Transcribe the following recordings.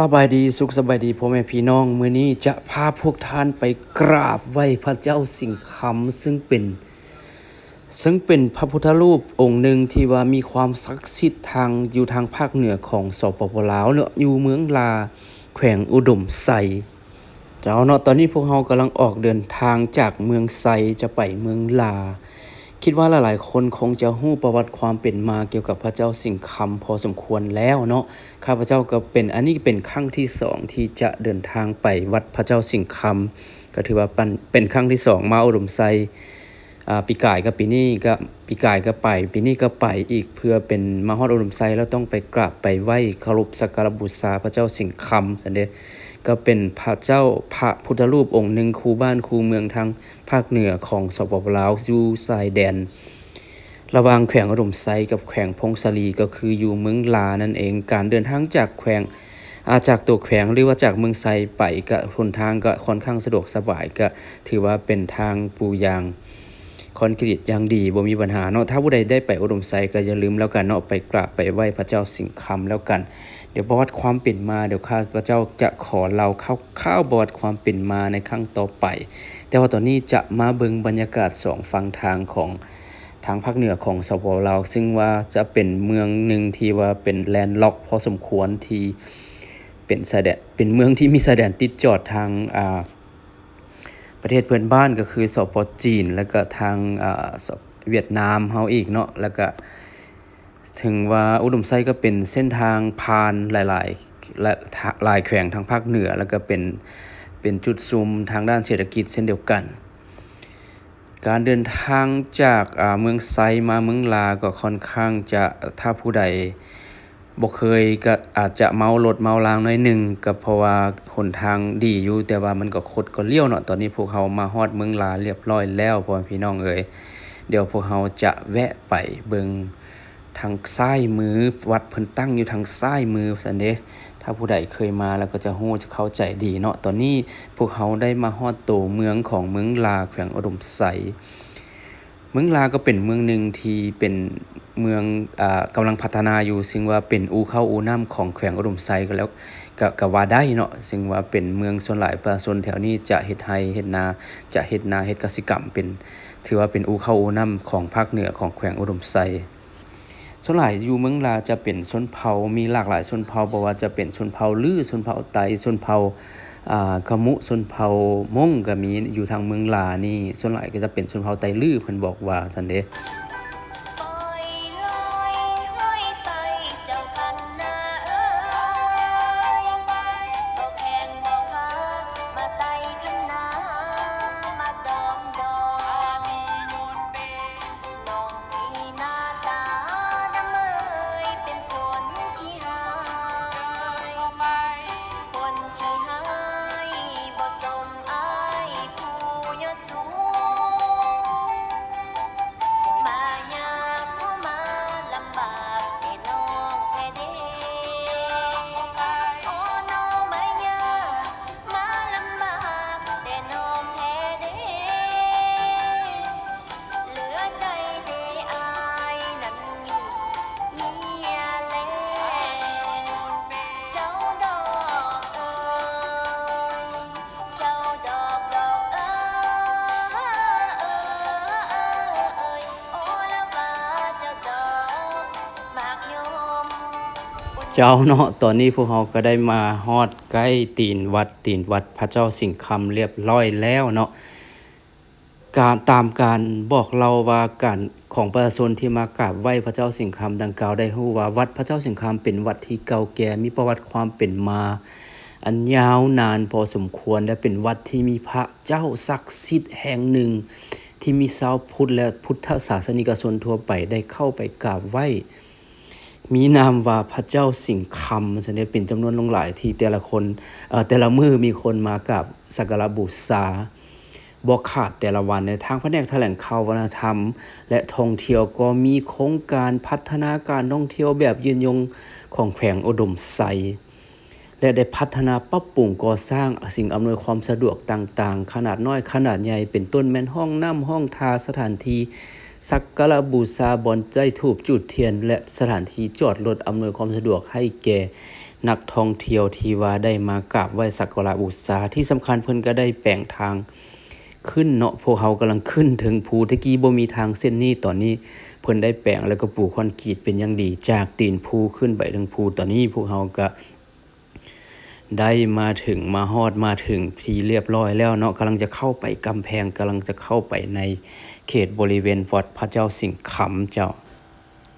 สบายดีสุขสบายดีพ่อแม่พี่น้อง มื้อนี้จะพาพวกท่านไปกราบไหว้พระเจ้าสิงคำซึ่งเป็น ซึ่งเป็นพระพุทธรูปองค์หนึ่งที่ว่ามีความศักดิ์สิทธิ์ทางอยู่ทางภาคเหนือของสปปลาวเนาะอยู่เมืองลา แขวงอุดมไซเจ้าเนาะตอนนี้พวกเรากำลังออกเดินทางจากเมืองไซจะไปเมืองลา คิดว่าหลายๆ คนคงจะรู้ประวัติความเป็นมาเกี่ยวกับพระเจ้าสิงห์คำพอสมควรแล้วเนาะข้าพเจ้าก็เป็นอันนี้เป็นครั้งที่สองที่จะเดินทางไปวัดพระเจ้าสิงห์คำก็ถือว่าเป็นเป็นครั้งที่สองมาอุดมไซอ่าปีกายกับปีนี้ก็ปีกายก็ไป ปีนี้ก็ไปอีกเพื่อเป็นมาฮอดอุดมไซแล้วต้องไปกราบไปไหว้เคารพสักการบูชาพระเจ้าสิงห์คำสันเดะ ก็เป็นพระเจ้าพระพุทธรูปองค์หนึ่งคูบ้านคูเมืองทางภาคเหนือของสปปลาวอยู่ชายแดน ระหว่างแขวงอุดมไซกับแขวงพงศลีก็คืออยู่เมืองลานั่นเองการเดินทางจากแขวงอาจากตัวแขวงหรือว่าจากเมืองไซไปก็หนทางก็ค่อนข้างสะดวกสบายก็ถือว่าเป็นทางปูยางคอนกรีตอย่างดีบ่มีปัญหาเนาะถ้าผู้ใดได้ไปอุดมไซก็อย่าลืมแล้วกันเนาะไปกราบไปไหว้พระเจ้าสิงห์คำแล้วกัน เดี๋ยวบอดความเป็นมาเดี๋ยวข้าพระเจ้าจะขอเราเข้าข้าวบอดความเป็นมาในครั้งต่อไป แต่ว่าตอนนี้จะมาเบิงบรรยากาศสองฝั่งทางของทางภาคเหนือของสปปลาว ซึ่งว่าจะเป็นเมืองหนึ่งที่ว่าเป็นแลนด์ล็อก พอสมควรที่เป็นชายแดนเป็นเมืองที่มีชายแดนติดจอดทางอ่าประเทศเพื่อนบ้านก็คือสปปจีน แล้วก็ทางอ่าเวียดนามเฮาอีกเนาะแล้วก็ ถึงว่าอุดมไซก็เป็นเส้นทางผ่านหลายๆและหลายแขวงทางภาคเหนือ แล้วก็เป็นเป็นจุดซุมทางด้านเศรษฐกิจเช่นเดียวกัน การเดินทางจากอ่าเมืองไซมาเมืองลาก็ค่อนข้างจะถ้าผู้ใดบ่เคยก็อาจจะเมารถเมาลางหน้อยหนึ่งก็เพราะว่าหนทางดีอยู่แต่ว่ามันก็คดก็เลี้ยวเนาะตอนนี้พวกเรามาฮอดเมืองลาเรียบร้อยแล้วพ่อพี่น้องเอ๋ยเดี๋ยวพวกเราจะแวะไปเบิง ทางซ้ายมือวัดเพิ่นตั้งอยู่ทางซ้ายมือซันเดะถ้าผู้ใดเคยมาแล้วก็จะฮู้จะเข้าใจดีเนาะตอนนี้พวกเราได้มาฮอดโตเมืองของเมืองลาแขวงอุดมไซเมืองลาก็เป็นเมืองหนึ่งที่เป็นเมืองอ่ากำลังพัฒนาอยู่ ซึ่งว่าเป็นอู่เข้าอู่น้ำของแขวงอุดมไซก็แล้วก็ก็ว่าได้เนาะซึ่งว่าเป็นเมืองส่วนหลายประชาชนแถวนี้จะเฮ็ดไร่เฮ็ดนาจะเฮ็ดนาเฮ็ดกสิกรรมเป็น ถือว่าเป็นอู่เข้าอู่น้ำของภาคเหนือของแขวงอุดมไซ ส่วนหลายอยู่เมืองลาจะเป็นชนเผ่ามีหลากหลายชนเผ่าบ่ว่าจะเป็นชนเผ่าลือชนเผ่าไตชนเผ่าอ่าขมุชนเผ่ามงก็มีอยู่ทางเมืองลานี่ส่วนหลายก็จะเป็นชนเผ่าไตลื้อเพิ่นบอกว่าซั่นเด้ เจ้าเนาะตอนนี้พวกเราก็ได้มาฮอดใกล้ตีนวัดตีนวัดพระเจ้าสิงห์คำเรียบร้อยแล้วเนาะการตามการบอกเราว่าการของประชาชนที่มากราบไหว้พระเจ้าสิงห์คำดังกล่าวได้ฮู้ว่าวัดพระเจ้าสิงห์คำเป็นวัดที่เก่าแก่มีประวัติความเป็นมา อันยาวนานพอสมควรและเป็นวัดที่มีพระเจ้าศักดิ์สิทธิ์แห่งหนึ่ง ที่มีชาวพุทธและพุทธศาสนิกชนทั่วไปได้เข้าไปกราบไหว้ มีนามว่าพระเจ้าสิงคำสนเดเป็นจำนวนลงหลายที่แต่ละคนเอ่อแต่ละมือมีคนมากราบสักการะบูชาบ่ขาดแต่ละวันในทางแผนกแถลงข่าววัฒนธรรม และท่องเที่ยวก็มีโครงการพัฒนาการท่องเที่ยวแบบยืนยงของแขวงอุดมไซและได้พัฒนาปรับปรุงก่อสร้างสิ่งอำนวยความสะดวกต่างๆ ขนาดน้อยขนาดใหญ่เป็นต้นแม่นห้องน้ำห้องทาสถานที่ สักการะบูชาบอนใจถูปจุดเทียน และสถานที่จอดรถอำนวยความสะดวกให้แก่นักท่องเที่ยวที่ว่าได้มากราบไหว้สักการะบูชาที่สำคัญเพิ่นก็ได้แปลงทางขึ้นเนาะพวกเขากำลังขึ้นถึงภูตะกี้บ่มีทางเส้นนี้ตอนนี้เพิ่นได้แปลงแล้วก็ปูคอนกรีตเป็นอย่างดีจากตีนภูขึ้นไปถึงภูตอนนี้พวกเขาก็ ได้มาถึงมาฮอดมาถึงที่เรียบร้อยแล้วเนาะกำลังจะเข้าไปกำแพงกำลังจะเข้าไปในเขตบริเวณวัดพระเจ้าสิงห์คำเจ้า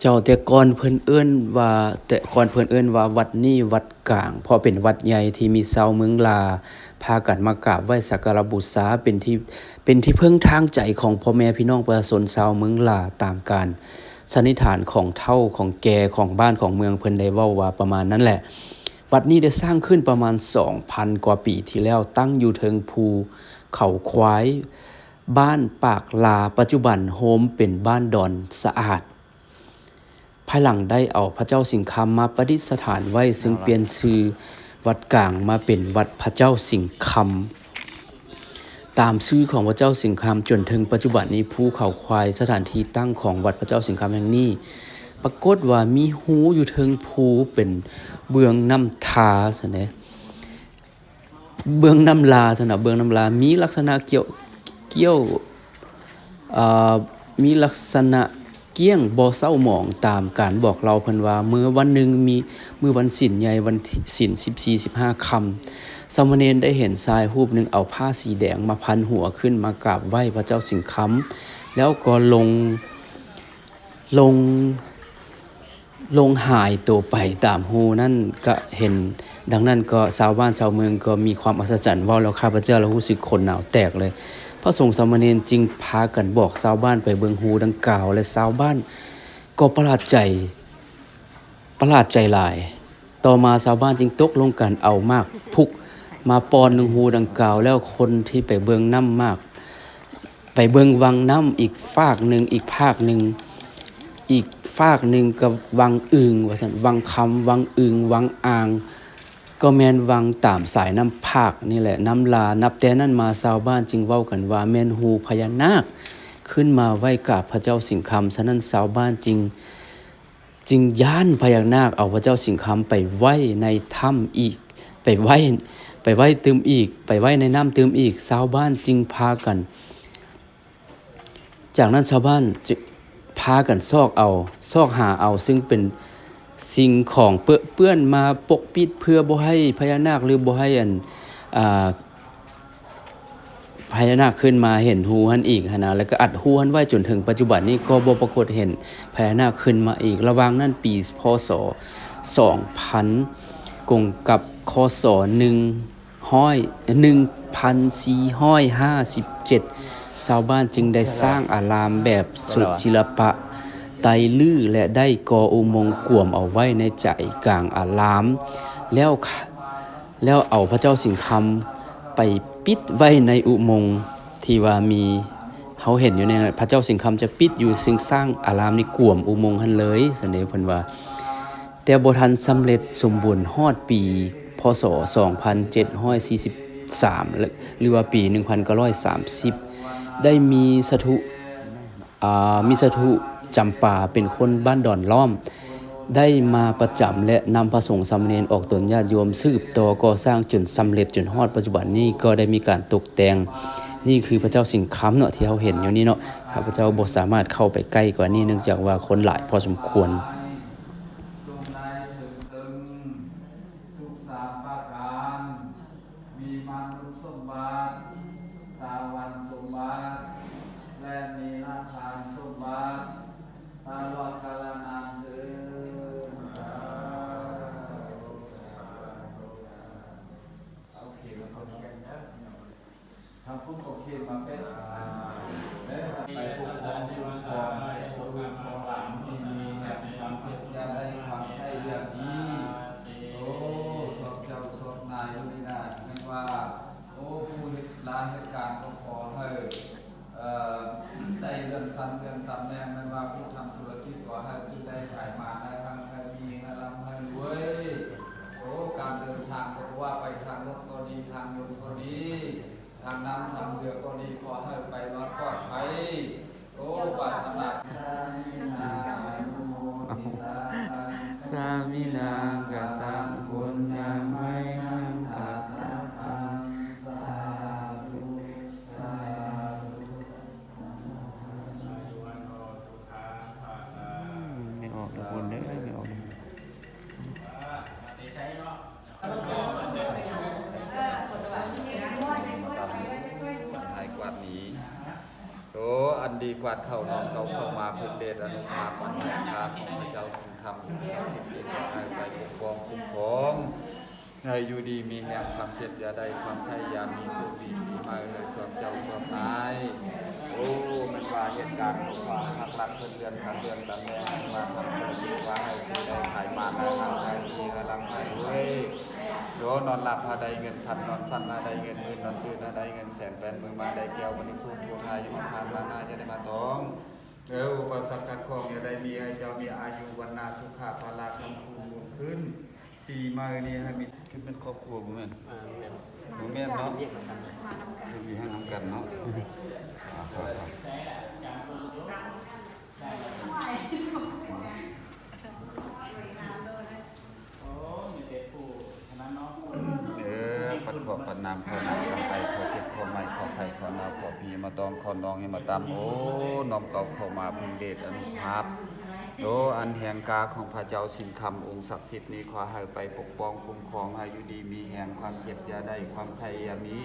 เจ้าแต่ก่อนเพิ่นเอิ้นว่าแต่ก่อนเพิ่นเอิ้นว่าวัดนี้วัดกลางพราะเป็นวัดใหญ่ที่มีชาวเมืองลา พากันมากราบไหว้สักการบูชาเป็นที่เป็นที่เพึ่งทางใจของพ่อแม่พี่น้องประชาชนชาวเมืองลาตามการสันนิษฐานของเท่าของแกของบ้านของเมืองเพิ่นได้เว้าว่าประมาณนั้นแหละ วัดนี้ได้สร้างขึ้นประมาณ 2,000 กว่าปีที่แล้วตั้งอยู่เทิงภู เขาควาย บ้านปากลาปัจจุบันโฮมเป็นบ้านดอนสะอาด ภายหลังได้เอาพระเจ้าสิงห์คำมาประดิษฐานไว้ ซึ่งเปลี่ยนชื่อวัดกลางมาเป็นวัดพระเจ้าสิงห์คำตามชื่อของพระเจ้าสิงห์คำจนถึงปัจจุบันนี้ภูเขาควายสถานที่ตั้งของวัดพระเจ้าสิงห์คำแห่งนี้ ปรากฏว่ามีหูอยู่เทิงภูเป็นเบืองน้ำทาซะเนะเบืองน้ำลาสนะเบืองน้ำลา มีลักษณะเกี่ยวเกี่ยวมีลักษณะเกี้ยงบ่เศร้าหมองตามการบอกเราเพิ่นว่าเมื่อวันหนึ่งมีมือวันศีลใหญ่วันที่ศีล14 15ค่ำสามเณรได้เห็นชายรูปหนึ่งเอาผ้าสีแดงมาพันหัวขึ้นมากราบไหว้พระเจ้าสิงคำแล้วก็ลงลง ลงหายตัวไปตามหูนั่นก็เห็น ดังนั้นก็ชาวบ้านชาวเมืองก็มีความอัศจรรย์ว่าแล้วข้าพเจ้าเรารู้สึกคนหนาวแตกเลย พระสงฆ์สามเณรจึงพากันบอกชาวบ้านไปเบิงหูดังกล่าว และชาวบ้าน ก็ประหลาดใจประหลาดใจหลาย ต่อมาชาวบ้านจึงตกลงกันเอามากพุกมาปอนหนึ่งหูดังกล่าว แล้วคนที่ไปเบิงน้ำมาก ไปเบิงวังน้ำอีกฝากหนึ่งอีกภาคหนึ่งอีก ฝากหนึ่งกับวังอึงว่าสันวังคำวังอึงวังอ่าง ก็แมนวังตามสายน้ำภาคนี่แหละน้ำลานับแต่นั้นมาชาวบ้านจึงเว้ากันว่าแมนฮูพญานาค ขึ้นมาไหว้กราบพระเจ้าสิงห์คำฉะนั้นชาวบ้านจึงจึงย่านพญานาคเอาพระเจ้าสิงห์คำไปไหว้ในถ้ำอีก ไปไหว้ไปไหว้ตืมอีก ไปไหว้ในน้ำตืมอีกชาวบ้านจึงพากัน จากนั้นชาวบ้านจึงากันซอกเอาซอกหาเอา ซึ่งเป็นสิ่งของเปื้อเปื้อนมาปกปิดเพื่อบ่ให้พญานาคหรือบ่ให้อันอ่าพญานาคขึ้นมาเห็นหูหันอีกนะแล้วก็อัดหูหันไว้จนถึงปัจจุบันนี้ก็บ่ปรากฏเห็นพญานาคขึ้นมาอีก ระว่างนั้นปีพศ2000กงกับคศ1457 ชาวบ้านจึงได้สร้างอารามแบบสุดศิลปะ ไตลื้อและได้ก่ออุโมงค์กวมเอาไว้ในใจกลางอาราม แล้วค่ะแล้วเอาพระเจ้าสิงห์คำไปปิดไว้ในอุโมงค์ที่ว่ามีเขาเห็นอยู่ในพระเจ้าสิงห์คำจะปิดอยู่ซึ่งสร้างอารามนี้กวมอุโมงค์หันเลยแสดงเพิ่นว่า แต่บทันสำเร็จสมบูรณ์ฮอดปีพศ 2743 หรือว่าปี 1930 ได้มีสถุมีสถุจำป่าเป็นคนบ้านดอนล้อม ได้มาประจำและนำพระสงฆ์สามเณรออกตนญาติโยมสืบต่อก่อสร้างจนสำเร็จจนฮอดปัจจุบันนี้ก็ได้มีการตกแต่งนี่คือพระเจ้าสิงห์คำเนาะที่เราเห็นอยู่นี่เนาะข้าพเจ้าบ่สามารถเข้าไปใกล้กว่านี้เนื่องจากว่าคนหลายพอสมควร ดวงในสุขสามประการมีมนุษย์สมบัติสาวันสมบัติและมีนาทานสุบัติตลอดกาลนานเถิดโอเคมันโอเคนะทำปุ๊บโอเคมาเป็นและไปพวกของพวกของ เหตุร้ายเหตุการณ์ เข้าน้อมเขาเข้ามาพึงเดชอนุสาปัญญาคาของพระเจ้าสิงคำสิ่งศักดิ์สิทธิ์ที่ให้ไปปกป้องคุ้มครองให้อยู่ดีมีแห่งความเจ็บอย่าได้ความไทยยามีสุขดีปีมาเลยสวมเจ้าสวมนายโอ้มันว่าเหตุการณ์ของว่าหักหลักเพื่อนเรือนสามเดือนตามแม่มาทำธุรกิจว่าให้ซื้อได้ขายมาได้ทางได้ดีกำลังให้เว้ย โยนอนหลับหาได้เงินพันนอนฟันหาได้เงินหมื่นนอนตื่นหาได้เงินแสนแปดหมื่นมาได้แก้ววันสู้ทัวทายยังมาผ่านมานาจะได้มาต้องเอออุปสรรคขัดข้องอย่าได้มีให้เจ้ามีอายุวันนาสุขะพลาคำคูณบุญขึ้นปีใหม่นี้ให้มีขึ้นเป็นครอบครัวบ่แม่นบ่แม่นเนาะมีให้นํกันเนาะอ่าครับเออ ปัดขอนำขอน้ำกันไปขอเจ็บขอใหม่ขอไผ่ขอนาขอพีมาตองขอนองให้มาตามโอ้น้อมเก่าเข้ามาพึงเดชอนุภาพโดอันแห่งกาของพระเจ้าสินคำองค์ศักดิ์สิทธิ์นี้ขอให้ไปปกป้องคุ้มครองให้อยู่ดีมีแห่งความเจ็บยาได้ความไขยามี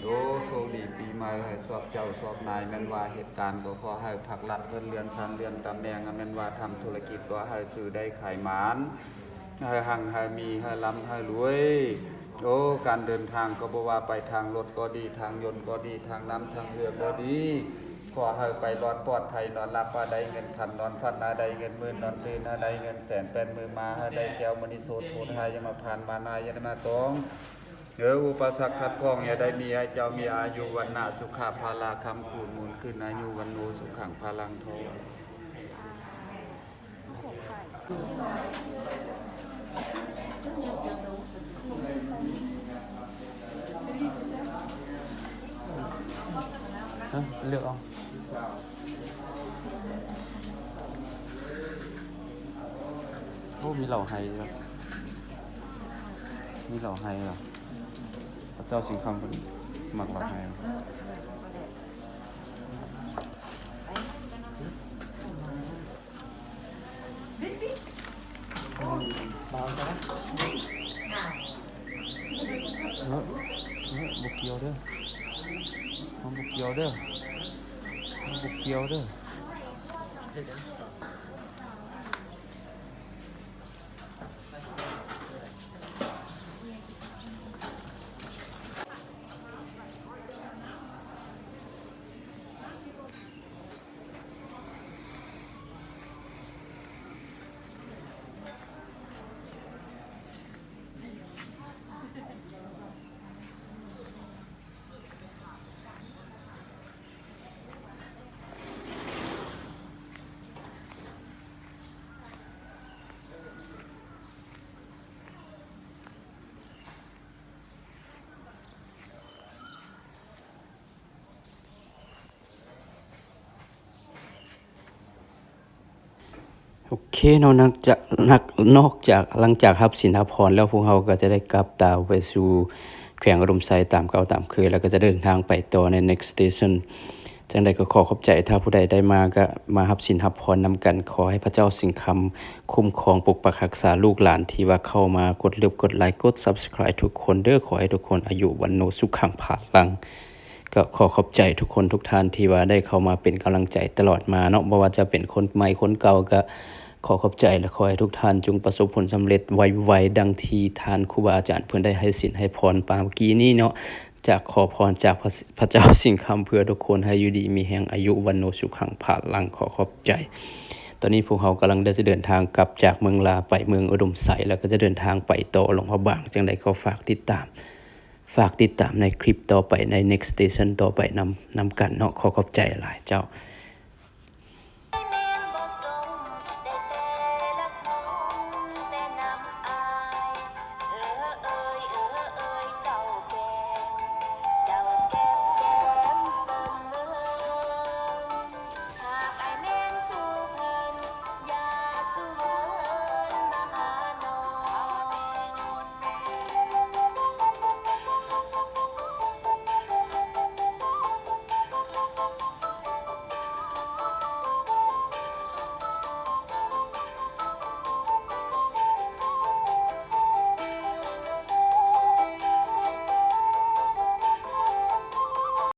โดโชคดีปีใหม่ให้สอบเจ้าสอบนายแม่นว่าเหตุการณ์ก็ขอให้ผักลัดเพื่อนเรือนสันเรือนตำแหน่งแม่นว่าทำธุรกิจก็ให้ซื้อได้ขายหมานให้หังให้มีให้ร่ำให้รวย โอ้การเดินทางก็บว่าไปทางรถก็ดีทางยนต์ก็ดีทางน้ำทางเรือก็ดี ขอให้ไปรอดปลอดภัยนอนหลับว่าได้เงินพันนอนพันนาได้เงินหมื่นนอนตื่นนาได้เงินแสนเป็นมือมาให้ได้แก้วมณีโสโททายมาผ่านมานายามาตองเอออุปสรรคขัดข้องอย่าได้มีให้เจ้ามีอายุวันนาสุขาภาลาคำคูณมูลขึ้นอายุวันโนสุขังพลังทอง เลือกเอาโอ้มีเหล่าไฮแล้วมีเหล่าไฮแล้วพระเจ้าสิงคำเป็นหมักเหล่าไฮเหรอเออเออบุกเกียวเด้อมันบุกเกียวเด้อมันบุก เกียวเด้อ เคเนาะนักจากนักนอกจากหลังจากรับสินหพรแล้วพวกเราก็จะได้กลับตาวไปสู่แขวงอารมณ์ไซตามเก่าตามเคย แล้วก็จะเดินทางไปต่อใน next station จังใดก็ขอขอบใจถ้าผู้ใดได้มาก็มารับสินรับพรนำกันขอให้พระเจ้าสิงคำคุ้มครองปกปักรักษาลูกหลานที่ว่าเข้ามากดเลือกกดไลค์กด subscribe ทุกคนเด้อขอให้ทุกคนอายุวันโนสุขังผาลัง ก็ขอขอบใจทุกคนทุกท่านที่ว่าได้เข้ามาเป็นกำลังใจตลอดมาเนาะบ่ว่าจะเป็นคนใหม่คนเก่าก็ ขอขอบใจและขอให้ทุกท่านจงประสบผลสำเร็จไวๆดังที่ท่านครูบาอาจารย์เพิ่อนได้ให้สินให้พรปามกี้นี้เนาะจากขอพรจากพระพระเจ้าสิ่งคำเพื่อทุกคนให้อยู่ดีมีแห่งอายุวันโนสุขังผ่าลังขอขอบใจ ตอนนี้พวกเรากำลังได้จะเดินทางกลับจากเมืองลาไปเมืองอุดมไสแล้วก็จะเดินทางไปต่อหลวงพระบางจังใดก็ฝากติดตาม ฝากติดตามในคลิปต่อไปใน next station ต่อไปนำนำกันเนาะขอขอบใจหลายเจ้า